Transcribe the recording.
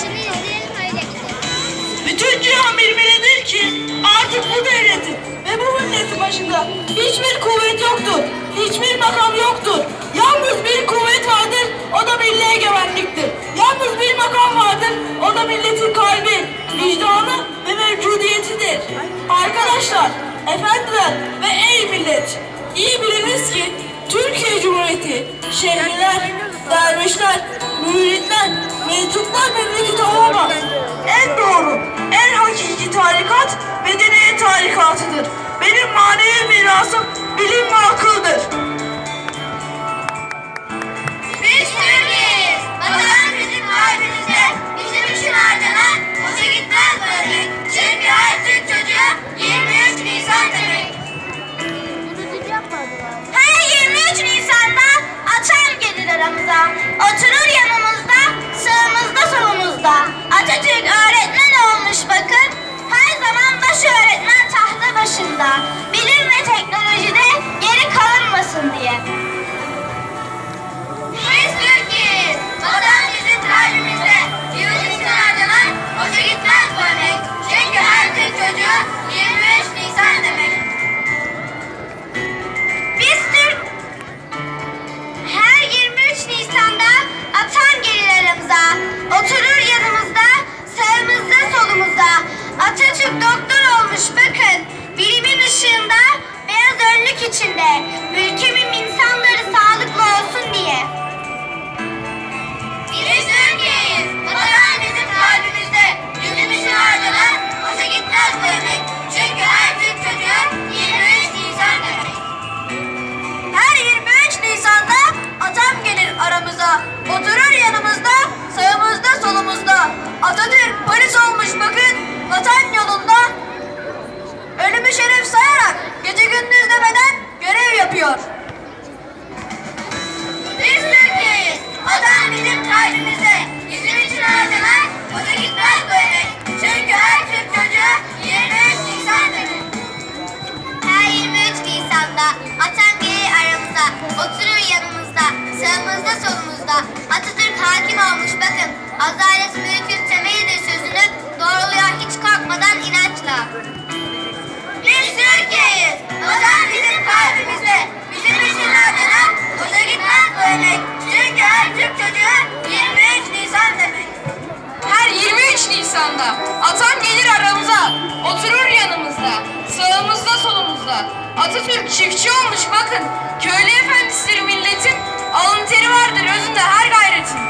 Başını izleyelim öyle gidelim. Bütün cihan bilmelidir ki artık bu devletin ve bu milletin başında hiçbir kuvvet yoktur. Hiçbir makam yoktur. Yalnız bir kuvvet vardır, o da milli egemenliktir. Yalnız bir makam vardır, o da milletin kalbi, vicdanı ve mevcudiyetidir. Arkadaşlar, efendiler ve ey millet, iyi biliniz ki Türkiye Cumhuriyeti, şehirler, dervişler, müritler, mensuplar memleketi olamaz. En doğru, Atatürk hakim olmuş bakın, adalet mülkün temelidir sözünü doğruluyor hiç korkmadan inançla. Biz Türkiye'yiz, vatan bizim kalbimizde, bizim için harcanan boşa gitmez bu emek. Çünkü her Türk çocuğu 23 Nisan demek. Her 23 Nisan'da atam gelir aramıza, oturur yanımızda, sağımızda solumuzda. Atatürk çiftçi olmuş bakın, köylü efendisidir milletin, alın teri vardır özünde her gayretin.